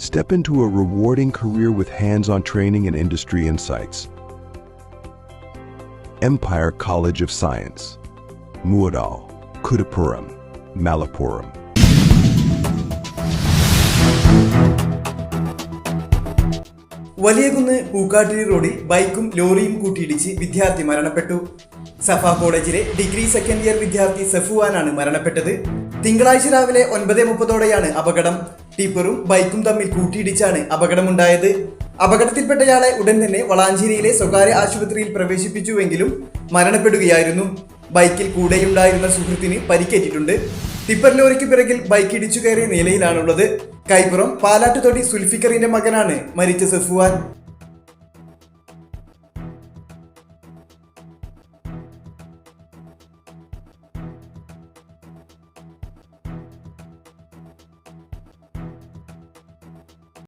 Step into a rewarding career with hands-on training and industry insights. Empire College of Science. Muadal, Kudapuram, Malappuram. Valiyakunnu Pookkattiri റോഡിൽ ബൈക്കും ലോറിയും കൂട്ടിയിടിച്ച് വിദ്യാർത്ഥി മരണപ്പെട്ടു സഫ കോളേജിലെ ഡിഗ്രി സെക്കൻഡ് ഇയർ വിദ്യാർത്ഥി സഫുവാനാണ് മരണപ്പെട്ടത് തിങ്കളാഴ്ച രാവിലെ ഒൻപത് മുപ്പതോടെയാണ് അപകടം ടിപ്പറും ബൈക്കും തമ്മിൽ കൂട്ടിയിടിച്ചാണ് അപകടമുണ്ടായത്. അപകടത്തിൽപ്പെട്ടയാളെ ഉടൻ തന്നെ വളാഞ്ചേരിയിലെ സ്വകാര്യ ആശുപത്രിയിൽ പ്രവേശിപ്പിച്ചുവെങ്കിലും മരണപ്പെടുകയായിരുന്നു. ബൈക്കിൽ കൂടെയുണ്ടായിരുന്ന സുഹൃത്തിന് പരിക്കേറ്റിട്ടുണ്ട്. ടിപ്പർ ലോറിക്ക് പിറകിൽ ബൈക്ക് ഇടിച്ചു കയറിയ നിലയിലാണുള്ളത്. കൈപ്പുറം പാലാട്ടുതൊടി സുൽഫിക്കറിന്റെ മകനാണ് മരിച്ച സഫുവാൻ.